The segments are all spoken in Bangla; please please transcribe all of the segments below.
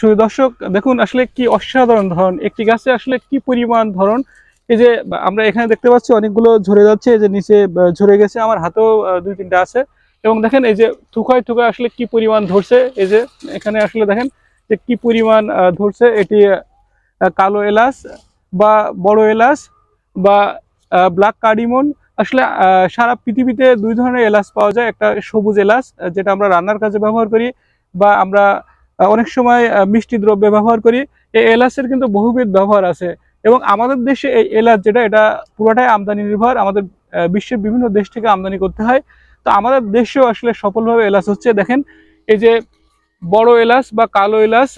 শুধু দর্শক, দেখুন আসলে কি অসাধারণ ধরন। একটি গাছে আসলে কি পরিমাণ ধরন। এই যে আমরা এখানে দেখতে পাচ্ছি অনেকগুলো ঝরে যাচ্ছে, এই যে নিচে ঝরে গেছে। আমার হাতেও দুই তিনটা আছে। এবং দেখেন এই যে থুকায় থুকায় আসলে কি পরিমাণ ধরছে। এই যে, এখানে আসলে দেখেন যে কি পরিমাণ ধরছে। এটি কালো এলাচ বা বড় এলাচ বা ব্ল্যাক কার্ডিমন আসলে সারা পৃথিবীতে দুই ধরনের এলাচ পাওয়া যায়। একটা সবুজ এলাচ যেটা আমরা রান্নার কাজে ব্যবহার করি বা আমরা অনেক সময় মিষ্টি দ্রব্য ব্যবহার করি। এই এলাচের কিন্তু বহুবিধ ব্যবহার আছে এবং আমাদের দেশে এই এলাচ যেটা, এটা পুরোটাই আমদানি নির্ভর। আমাদের বিশ্বের বিভিন্ন দেশ থেকে আমদানি করতে হয়। তো আমাদের দেশেও আসলে সফলভাবে এলাচ হচ্ছে। দেখেন, এই যে বড় এলাচ বা কালো এলাচ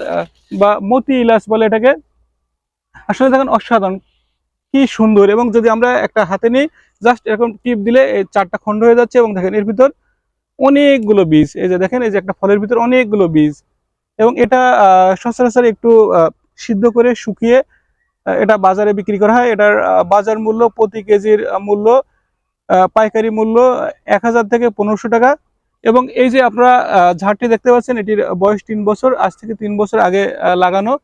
বা মতি এলাচ বলে এটাকে, আসলে দেখেন অসাধারণ, কি সুন্দর। এবং যদি আমরা একটা হাতে নিই জাস্ট এরকম টিপ দিলে এই চারটা খণ্ড হয়ে যাচ্ছে এবং দেখেন এর ভিতর অনেকগুলো বীজ। এই যে দেখেন, এই যে একটা ফলের ভিতর অনেকগুলো বীজ। এবং এটা সচরাচর একটু সিদ্ধ করে শুকিয়ে এটা বাজারে বিক্রি করা হয়। এটার বাজার মূল্য প্রতি কেজির মূল্য পাইকারি মূল্য এক হাজার থেকে পনেরোশো টাকা। এবং এই যে আপনারা ঝাড়টি দেখতে পাচ্ছেন, এটির বয়স তিন বছর, আজ থেকে তিন বছর আগে লাগানো।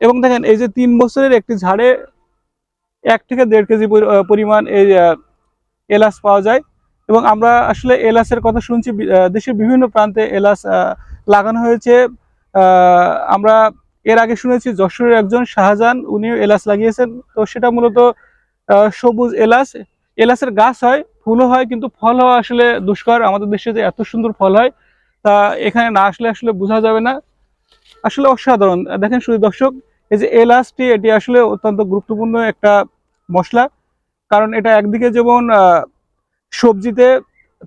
এবং দেখেন, এই যে তিন বছরের একটি ঝাড়ে এক থেকে দেড় কেজি পরি- পরিমাণ এই এলাচ পাওয়া যায়। এবং আমরা আসলে এলাচের কথা শুনছি দেশের বিভিন্ন প্রান্তে এলাচ লাগানো হয়েছে। আমরা এর আগে শুনেছি যশোরের একজন শাহজাহান, উনিও এলাচ লাগিয়েছেন। তো সেটা মূলত সবুজ এলাচ। এলাচের গাছ হয়, ফুলও হয়, কিন্তু ফল হওয়া আসলে দুষ্কর। আমাদের দেশে যে এত সুন্দর ফল হয়, তা এখানে না আসলে আসলে বোঝা যাবে না। আসলে অসাধারণ। দেখেন শুধু দর্শক, এই যে এলাচটি, এটি আসলে অত্যন্ত গুরুত্বপূর্ণ একটা মশলা। কারণ এটা একদিকে যেমন সবজিতে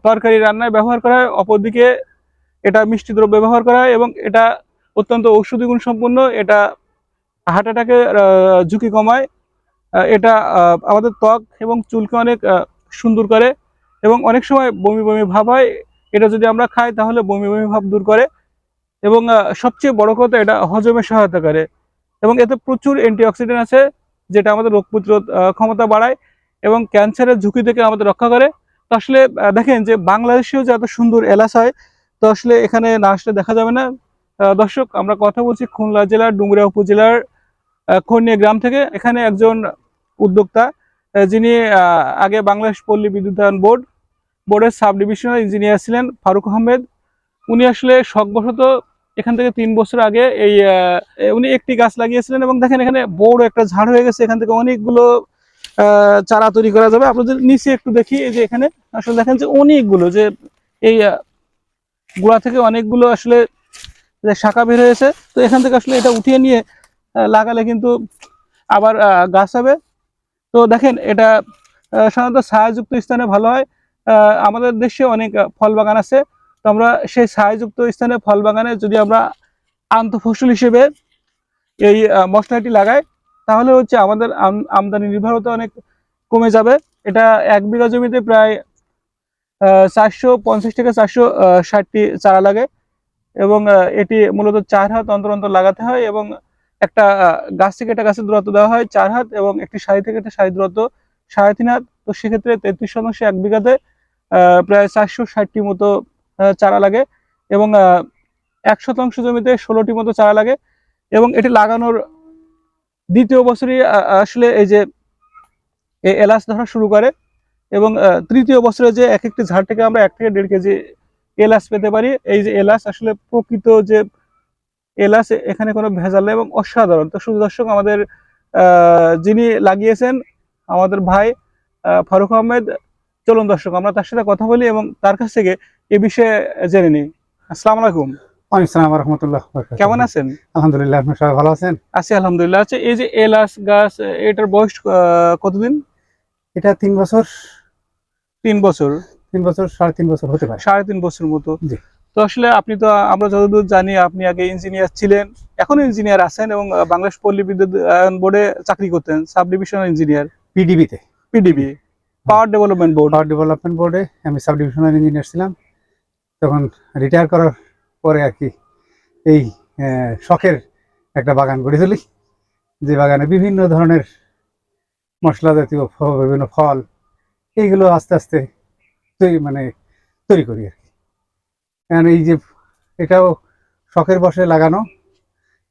তরকারি রান্নায় ব্যবহার করা হয়, অপরদিকে এটা মিষ্টি দ্রব্য ব্যবহার করা হয় এবং এটা অত্যন্ত ঔষধি গুণ সম্পন্ন, এটা হার্ট অ্যাটাকের ঝুঁকি কমায়। এটা আমাদের ত্বক এবং চুলকে অনেক সুন্দর করে এবং অনেক সময় বমি বমি ভাব হয়। এটা যদি আমরা খাই তাহলে বমি বমি ভাব দূর করে এবং সবচেয়ে বড় কথা এটা হজমে সহায়তা করে এবং এতে প্রচুর অ্যান্টিঅক্সিডেন্ট আছে যেটা আমাদের রোগ প্রতিরোধ ক্ষমতা বাড়ায় এবং ক্যান্সারের ঝুঁকি থেকে আমাদের রক্ষা করে। তো আসলে দেখেন যে বাংলাদেশেও যে এত সুন্দর এলাচ হয়, তো আসলে এখানে না আসলে দেখা যাবে না। দর্শক, আমরা কথা বলছি খুলনা জেলার, ডুমুরিয়া উপজেলার খনিয়া গ্রাম থেকে। এখানে একজন উদ্যোক্তা যিনি আগে বাংলাদেশ পল্লী বিদ্যুতায়ন বোর্ড, বোর্ডের সাব ডিভিশনাল ইঞ্জিনিয়ার ছিলেন ফারুক আহমেদ। উনি আসলে শখবশত এখান থেকে তিন বছর আগে এই উনি একটি গাছ লাগিয়েছিলেন এবং দেখেন এখানে বড় একটা ঝাড় হয়ে গেছে। এখান থেকে অনেকগুলো চারা তৈরি করা যাবে। আপনাদের নিচে একটু দেখি যে এখানে আসলে দেখেন যে অনেকগুলো, যে এই গোড়া থেকে অনেকগুলো আসলে শাখা বের হয়েছে, তো এখান থেকে আসলে এটা উঠিয়ে নিয়ে লাগালে কিন্তু আবার গাছ হবে। তো দেখেন, এটা সাধারণত ছায়াযুক্ত স্থানে ভালো হয়। আমাদের দেশে অনেক ফল বাগান আছে। তো আমরা সেই ছায়াযুক্ত স্থানে ফল বাগানে যদি আমরা আন্তঃফসল হিসেবে এই মশলাটি লাগাই, তাহলে হচ্ছে আমাদের আম- আমদানি নির্ভরতা অনেক কমে যাবে। এটা এক বিঘা জমিতে প্রায় চারশো পঞ্চাশ থেকে চারশো ষাটটি চারা লাগে। এবং এটি মূলত চার হাত অন্তর অন্তর লাগাতে হয় এবং একটা গাছ থেকে একটা গাছের দূরত্ব দেওয়া হয় চার হাত এবং একটি সারি থেকে একটা সারি দূরত্ব সাড়ে তিন হাত। তো সেক্ষেত্রে তেত্রিশ শতাংশ এক বিঘাতে প্রায় চারশো ষাটটি মতো চারা লাগে এবং এক শতাংশ জমিতে ষোলোটি মতো চারা লাগে এবং এটি লাগানোর দ্বিতীয় বছরই আসলে এই যে এলাচ ধরা শুরু করে এবং তৃতীয় বছরে যে এক একটি ঝাড় থেকে আমরা এক থেকে দেড় কেজি এলাচ পেতে পারি। এই যে এলাচ আসলে প্রকৃত যে এলাচ এখানে কোনো ভেজাল নেই এবং অসাধারণ। তো শুধু দর্শক আমাদের যিনি লাগিয়েছেন আমাদের ভাই ফারুক আহমেদ চলুন দর্শক আমরা তার সাথে কথা বলি এবং তার কাছ থেকে এ বিষয়ে জেনে নিই। আসসালামু আলাইকুম। কেমন আছেন? আলহামদুলিল্লাহ আপনি সবাই ভালো আছেন? আছি আলহামদুলিল্লাহ। আচ্ছা এই যে এলাচ গাছ এটার বয়স আহ, কতদিন? এটা তিন বছর। তিন বছর। তিন বছর সাড়ে তিন বছর হতে পারে। সাড়ে তিন বছর মতো। জি। তো আসলে আপনি তো আমরা যতদূর জানি আপনি আগে ইঞ্জিনিয়ার ছিলেন এখনও ইঞ্জিনিয়ার আছেন এবং বাংলাদেশ পল্লী বিদ্যুৎ বোর্ডে চাকরি করতেন sub divisional engineer পিডিবিতে PDB power development board power development বোর্ডে আমি সাব ডিভিশনাল ইঞ্জিনিয়ার ছিলাম। তখন রিটায়ার করার পরে আর কি এই শখের একটা বাগান গড়ে তুলি। যে বাগানে বিভিন্ন ধরনের মশলা জাতীয় বিভিন্ন ফল এইগুলো আস্তে আস্তে তৈরি মানে তৈরি করি আর কি। কারণ এই যে এটাও শখের বসে লাগানো,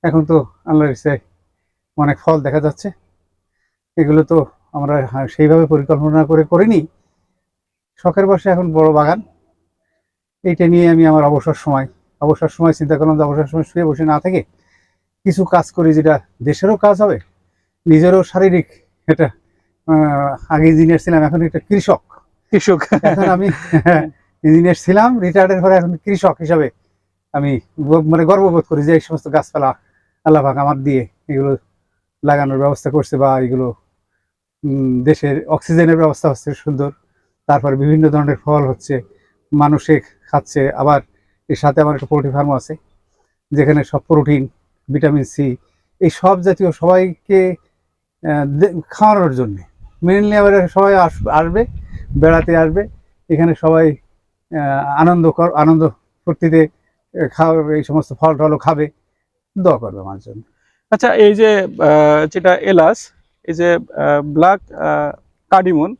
এখন তো আল্লাহর ইচ্ছায় অনেক ফল দেখা যাচ্ছে। এগুলো তো আমরা সেইভাবে পরিকল্পনা করে করিনি। শখের বসে এখন বড় বাগান। এইটা নিয়ে আমি আমার অবসর সময় অবসর সময় চিন্তা করলাম যে অবসর সময় শুয়ে বসে না থেকে কিছু কাজ করি যেটা দেশেরও কাজ হবে, নিজেরও শারীরিক এটা আগে ইঞ্জিনিয়ার ছিলাম এখন একটা কৃষক। কৃষক। আমি ইঞ্জিনিয়ার ছিলাম রিটায়ার্ডের পরে এখন কৃষক হিসাবে আমি মানে গর্ববোধ করি যে এই সমস্ত গাছপালা আল্লাহ পাক আমার দিয়ে এগুলো লাগানোর ব্যবস্থা করছে বা এগুলো দেশের অক্সিজেনের ব্যবস্থা হচ্ছে সুন্দর। তারপরে বিভিন্ন ধরনের ফল হচ্ছে, মানুষে খাচ্ছে। আবার এর সাথে আমার একটা পোলট্রি ফার্ম আছে, যেখানে সব প্রোটিন ভিটামিন সি এই সব জাতীয় সবাইকে খাওয়ানোর জন্যে। মেনলি আবার সবাই আস- আসবে। বেড়াতে আসবে। এখানে সবাই আহ, আনন্দ কর আনন্দ ফুর্তিতে আহ, খাওয়া এই সমস্ত ফল টলও খাবে। দোয়া করবে আমার জন্য। আচ্ছা এই যে আহ, যেটা এলাচ এই যে ব্ল্যাক কার্ডিমন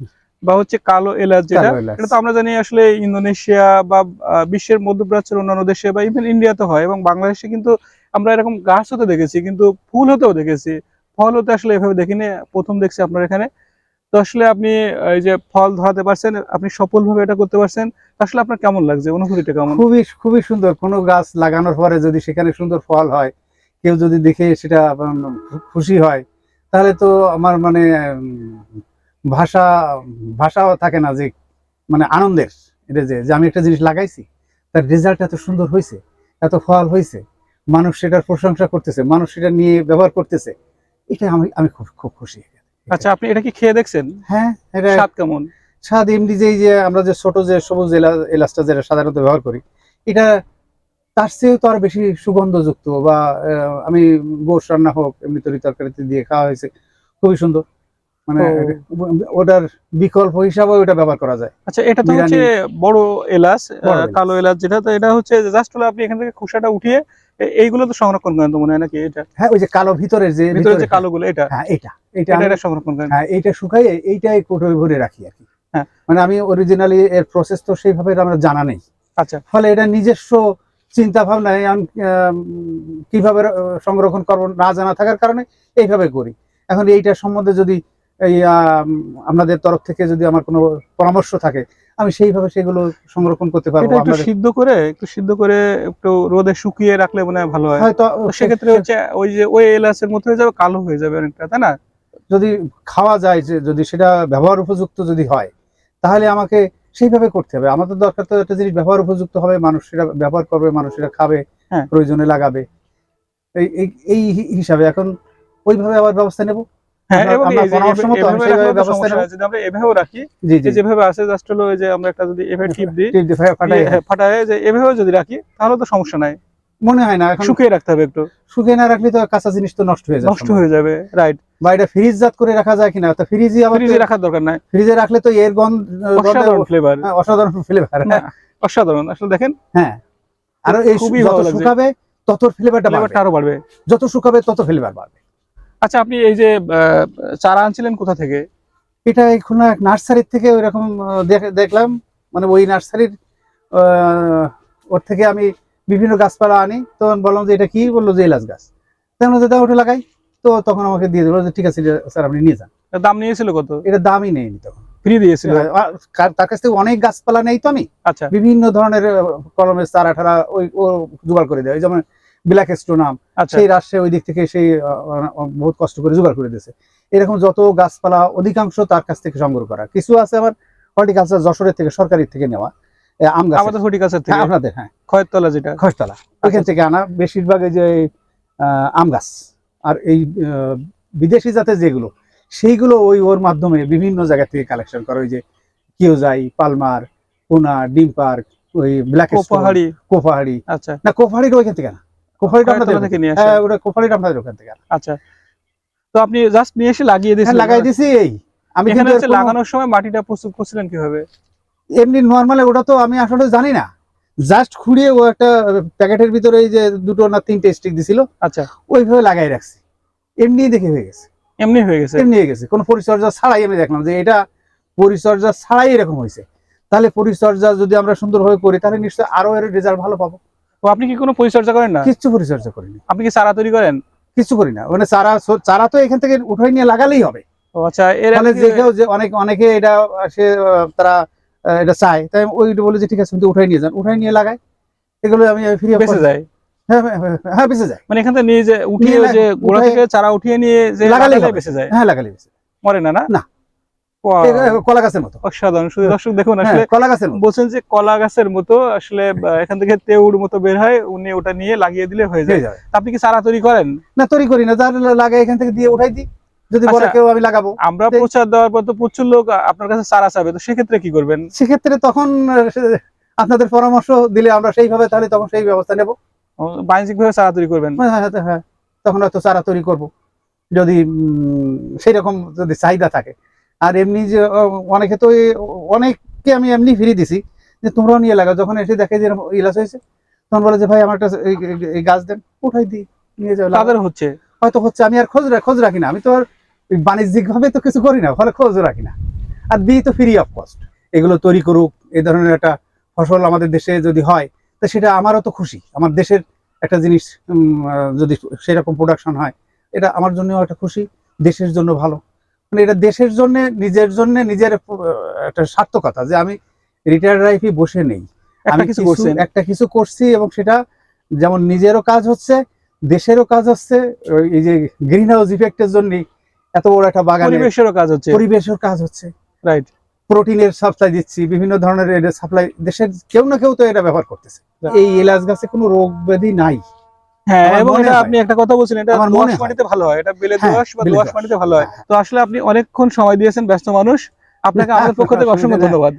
বা হচ্ছে কালো এলাচ যেটা এটা তো আমরা জানি আসলে ইন্দোনেশিয়া বা বিশ্বের মধ্যপ্রাচ্যের অন্যান্য দেশে বা ইভেন ইন্ডিয়াতে হয় এবং বাংলাদেশে কিন্তু আমরা এরকম গাছ হতে দেখেছি কিন্তু ফুল হতেও দেখেছি। ফল হতে আসলে এভাবে দেখিনি। প্রথম দেখছি আপনার এখানে। তো আসলে আপনি এই যে ফল ধরাতে পারছেন, আপনি সফলভাবে এটা করতে পারছেন আসলে আপনার কেমন লাগছে? অনুভূতিটা কেমন? খুবই খুবই সুন্দর। কোনো গাছ লাগানোর পরে যদি সেখানে সুন্দর ফল হয়, কেউ যদি দেখে সেটা খুশি হয়, তাহলে তো আমার মানে ভাষা, ভাষাও থাকে না যে মানে আনন্দের। এটা যে যে আমি একটা জিনিস লাগাইছি, তার রেজাল্ট এত সুন্দর হয়েছে এত ফল হয়েছে মানুষ সেটার প্রশংসা করতেছে, মানুষ সেটা নিয়ে ব্যবহার করতেছে, এটা আমি আমি খুব খুব খুশি। আচ্ছা আপনি এটা কি খেয়ে দেখছেন? হ্যাঁ এটা স্বাদ কেমন? স্বাদ এমনি যে যে আমরা যে ছোট যে সবুজ এলা- এলাচটা যেটা সাধারণত ব্যবহার করি এটা তার চেয়েও তো আর বেশি সুগন্ধযুক্ত বা আমি গোশ রান্না হোক এমনি তরি তরকারিতে দিয়ে খাওয়া হয়েছে খুবই সুন্দর। মানে ওটার বিকল্প হিসাবে ওটা ব্যবহার করা যায়। আচ্ছা এটা তো হচ্ছে বড় এলাচ। কালো এলাচ যেটা তো এটা হচ্ছে জাস্ট হলো আপনি এখান থেকে খোসাটা উঠিয়ে এইগুলো তো সংরক্ষণ করেন তো মনে হয় নাকি এটা? হ্যাঁ ওই যে কালো ভিতরের যে ভিতরে ভিতরে যে কালো গুলো এটা? হ্যাঁ এটা। এটা এটা সংরক্ষণ করেন। হ্যাঁ এইটা শুকাইয়ে এইটাই কোটোয় ভরে রাখি আর কি। হ্যাঁ। মানে আমি অরিজিনালি এর প্রসেস তো সেইভাবে আমার জানা নেই। আচ্ছা। ফলে এটা নিজস্ব চিন্তা ভাবনায় আমি কীভাবে সংরক্ষণ করব না জানা থাকার কারণে এইভাবে করি। এখন এইটার সম্বন্ধে যদি এই আপনাদের তরফ থেকে যদি আমার কোনো পরামর্শ থাকে আমি সেইভাবে সেগুলো সংরক্ষণ করতে পারব একটু সিদ্ধ করে একটু সিদ্ধ করে একটু রোদে শুকিয়ে রাখলে মনে হয় ভালো হয়। হয়তো সেক্ষেত্রে হচ্ছে ওই যে ওই এলাচের মতো হয়ে যাবে কালো হয়ে যাবে অনেকটা তাই না? যদি খাওয়া যায় যে যদি সেটা ব্যবহার উপযুক্ত যদি হয় তাহলে আমাকে সেইভাবে করতে হবে। আমাদের দরকার তো একটা জিনিস ব্যবহার উপযুক্ত হবে মানুষ সেটা ব্যবহার করবে মানুষ সেটা খাবে হ্যাঁ। প্রয়োজনে লাগাবে। এই- এই হিসাবে এখন ওইভাবে আবার ব্যবস্থা নেব। যেভাবে আছে জাস্ট হলো যে আমরা একটা যদি এভাবে টিপ দিই হ্যাঁ, ফাটায় যে এভাবে যদি রাখি তাহলে তো সমস্যা নাই। মনে হয় না শুকিয়ে রাখতে হবে একটু। শুকিয়ে না রাখলে তো কাঁচা জিনিস তো নষ্ট হয়ে যাবে নষ্ট হয়ে যাবে রাইট বা এটা ফ্রিজ জাত করে রাখা যায় কিনা তো ফ্রিজে আবার ফ্রিজে রাখার দরকার নাই। ফ্রিজে রাখলে তো এর গন্ধ অসাধারণ ফ্লেভার হ্যাঁ, অসাধারণ ফ্লেভার অসাধারণ। আসলে দেখেন হ্যাঁ। আর এই খুবই ভালো। শুকাবে তত ফ্লেভারটা আরও বাড়বে। যত শুকাবে তত ফ্লেভার বাড়বে। আচ্ছা আপনি এই যে চারা আনছিলেন কোথা থেকে? এটা এই খুলনা এক নার্সারির থেকে ওই রকম দেখলাম। মানে ওই নার্সারির ওর থেকে আমি বিভিন্ন গাছপালা আনি। তখন বললাম যে এটা কি? বলল যে এলাচ গাছ। তখন দাও ওটা লাগাই। তো তখন আমাকে দিয়ে দিল যে ঠিক আছে স্যার আপনি নিয়ে যান। দাম নিয়েছিল কত? এটা দামই নেইনি তখন। ফ্রি দিয়েছিল? তার কাছ থেকে অনেক গাছপালা নেই তো আমি। আচ্ছা। বিভিন্ন ধরনের কলমের চারা ঠারা ওই ও জোগাড় করে দেয়। যেমন ব্ল্যাক স্টোনাম আচ্ছা। সেই রাষ্ট্রে ওই দিক থেকে সেই বহুত কষ্ট করে জোগাড় করে দিয়েছে। এরকম যত গাছপালা অধিকাংশ তার কাছ থেকে সংগ্রহ করা। কিছু আছে আমার হর্টিকালচার যশোরের থেকে সরকারি থেকে নেওয়া। আম গাছ আমাদের হর্টিকালচার থেকে? আপনাদের হ্যাঁ। খয়েরতলা যেটা। খসতলা ওইখান থেকে আনা বেশিরভাগ এই যে আম গাছ। আর এই বিদেশি জাতের যেগুলো সেইগুলো ওই ওর মাধ্যমে বিভিন্ন জায়গা থেকে কালেকশন করা। ওই যে কিওজাই পালমার পুনা ডিম পার্ক ওই ব্ল্যাক পাহাড়ি কোপাহাড়ি। আচ্ছা। না কোপাহাড়িটা ওইখান থেকে আনা। কোপাহাড়িটা আপনাদের থেকে নিয়ে আসা হ্যাঁ ওটা কোপাহাড়িটা আপনাদের ওখান থেকে। আচ্ছা। তো আপনি জাস্ট নিয়ে এসে লাগিয়ে হ্যাঁ লাগাই দিছি এই। আমি এখানে হচ্ছে লাগানোর সময় মাটিটা প্রস্তুত করছিলেন কীভাবে? এমনি নর্মালে ওটা তো আমি আসলে জানি না। জাস্ট খুঁড়িয়ে ও একটা প্যাকেটের ভিতরে এই যে দুটো না তিনটে স্টিক দিছিল। আচ্ছা। ওইভাবে লাগাই রাখছি। এমনি দেখে হয়ে গেছে। এমনি হয়ে গেছে? এমনি হয়ে গেছে। কোনো পরিচর্যা ছাড়াই আমি দেখলাম যে এটা পরিচর্যা ছাড়াই এরকম হয়েছে। তাহলে পরিচর্যা যদি আমরা সুন্দরভাবে করি তাহলে নিশ্চয়ই আরও এর রেজাল্ট ভালো পাবো। আপনি কি কোনো পরিচর্যা করেন না? কিচ্ছু পরিচর্যা করিনি। আপনি কি চারা তৈরি করেন? কিচ্ছু করি না। মানে চারা চারা তো এখান থেকে উঠাই নিয়ে লাগালেই হবে। আচ্ছা এর আগে যে কেউ যে অনেক অনেকে এটা সে তারা এটা চায়। তাই ওইটা বলে যে ঠিক আছে কিন্তু উঠাই নিয়ে যান। উঠাই নিয়ে লাগাই এগুলো আমি ফ্রি বেঁচে যায়? হ্যাঁ হ্যাঁ, হ্যাঁ, হ্যাঁ বেঁচে যায়। মানে এখান থেকে নিয়ে যে উঠিয়ে যে গোড়া থেকে চারা উঠিয়ে নিয়ে যে লাগালে বেঁচে যায়? হ্যাঁ লাগালে বেঁচে। মরে না? না। কলা গাছের মতো। অসাধারণ। শুধু দর্শক দেখুন হ্যাঁ আসলে কলা গাছের বলছেন যে কলা গাছের মতো আসলে এখান থেকে তেউর মতো বের হয় উনি ওটা নিয়ে লাগিয়ে দিলে হয়ে যায়। হয়ে আপনি কি চারা তৈরি করেন? না তৈরি করি না। যার লাগে এখান থেকে দিয়ে উঠাই দিই। যদি বলে আচ্ছা। কেউ আমি লাগাবো। আমরা প্রচার দেওয়ার পর তো প্রচুর লোক আপনার কাছে চারা চাবে তো সেক্ষেত্রে কি করবেন? সেক্ষেত্রে তখন আপনাদের পরামর্শ দিলে আমরা সেইভাবে তাহলে তখন সেই ব্যবস্থা নেব। বাণিজ্যিক ভাবে চারা তৈরি করবেন? হ্যাঁ হ্যাঁ, হ্যাঁ তখন হয়তো চারা তৈরি করব। যদি উম, সেই রকম যদি চাহিদা থাকে। আর এমনি যে অনেকে তো অনেককে আমি এমনি ফিরে দিছি যে তোমরাও নিয়ে লাগাও। যখন এসে দেখে যে ইলাজ হয়েছে তখন বলে যে ভাই আমার একটা এই- গাছ দেন উঠাই দিই নিয়ে যাও তাদের হচ্ছে? হয়তো হচ্ছে আমি আর খোঁজ খোঁজ রাখি না। আমি তো আর বাণিজ্যিক ভাবে তো কিছু করি না ফলে খোঁজ রাখি না। আর দিই তো ফ্রি অফ কস্ট এগুলো তৈরি করুক এই ধরনের একটা ফসল আমাদের দেশে যদি হয় তো সেটা আমারও তো খুশি। আমার দেশের একটা জিনিস যদি সেরকম প্রোডাকশন হয় এটা আমার জন্যও একটা খুশি দেশের জন্য ভালো। মানে এটা দেশের জন্য নিজের জন্য নিজের একটা সার্থকতা যে আমি রিটায়ার্ড লাইফে বসে নেই। আমি কিছু করছেন। একটা কিছু করছি এবং সেটা যেমন নিজেরও কাজ হচ্ছে দেশেরও কাজ হচ্ছে এই যে গ্রিন হাউস ইফেক্টের জন্য এত বড় একটা বাগান পরিবেশেরও কাজ হচ্ছে। পরিবেশের কাজ হচ্ছে। রাইট প্রোটিনের সাপ্লাই দিচ্ছি বিভিন্ন ধরনের সাপ্লাই দেশের কেউ না কেউ তো এটা ব্যবহার করতেছে। এই এলাচ গাছে কোনো রোগ ব্যাধি নাই। হ্যাঁ এবং এটা আপনি একটা কথা বলছিলেন এটা মাটিতে ভালো হয় এটা বেলে হ্যাঁ, বা। মাটিতে ভালো হয় হ্যাঁ। তো আসলে আপনি অনেকক্ষণ সময় দিয়েছেন ব্যস্ত মানুষ আপনাকে আমাদের পক্ষ থেকে অসংখ্য ধন্যবাদ